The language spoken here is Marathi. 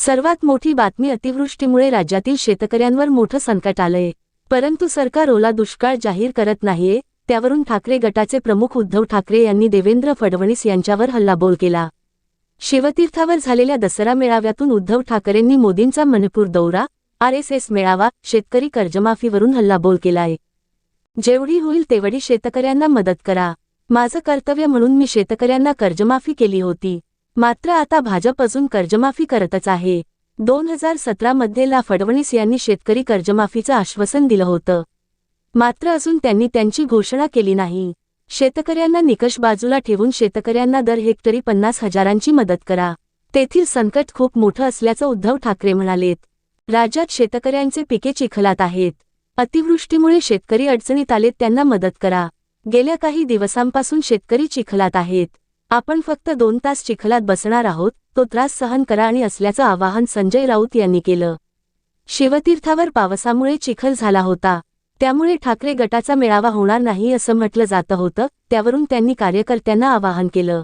सर्वात मोठी बातमी अतिवृष्टीमुळे राज्यातील शेतकऱ्यांवर मोठं संकट आलंय. परंतु सरकार ओला दुष्काळ जाहीर करत नाहीये त्यावरून ठाकरे गटाचे प्रमुख उद्धव ठाकरे यांनी देवेंद्र फडणवीस यांच्यावर हल्लाबोल केला. शिवतीर्थावर झालेल्या दसरा मेळाव्यातून उद्धव ठाकरेंनी मोदींचा मणिपूर दौरा आरएसएस मेळावा शेतकरी कर्जमाफीवरून हल्लाबोल केलाय. जेवढी होईल तेवढी शेतकऱ्यांना मदत करा. माझं कर्तव्य म्हणून मी शेतकऱ्यांना कर्जमाफी केली होती. मात्र आता भाजप अजून कर्जमाफी करतच आहे. दोन हजार सतरामध्ये ला फडणवीस यांनी शेतकरी कर्जमाफीचं आश्वासन दिलं होतं. मात्र अजून त्यांनी त्यांची घोषणा केली नाही. शेतकऱ्यांना निकष बाजूला ठेवून शेतकऱ्यांना दर हेक्टरी पन्नास हजारांची मदत करा. तेथील संकट खूप मोठं असल्याचं उद्धव ठाकरे म्हणालेत. राज्यात शेतकऱ्यांचे पिके चिखलात आहेत. अतिवृष्टीमुळे शेतकरी अडचणीत आलेत त्यांना मदत करा. गेल्या काही दिवसांपासून शेतकरी चिखलात आहेत. आपण फक्त दोन तास चिखलात बसणार आहोत तो त्रास सहन करा आणि असल्याचं आवाहन संजय राऊत यांनी केलं. शिवतीर्थावर पावसामुळे चिखल झाला होता. त्यामुळे ठाकरे गटाचा मेळावा होणार नाही असं म्हटलं जातं होतं त्यावरून त्यांनी कार्यकर्त्यांना आवाहन केलं.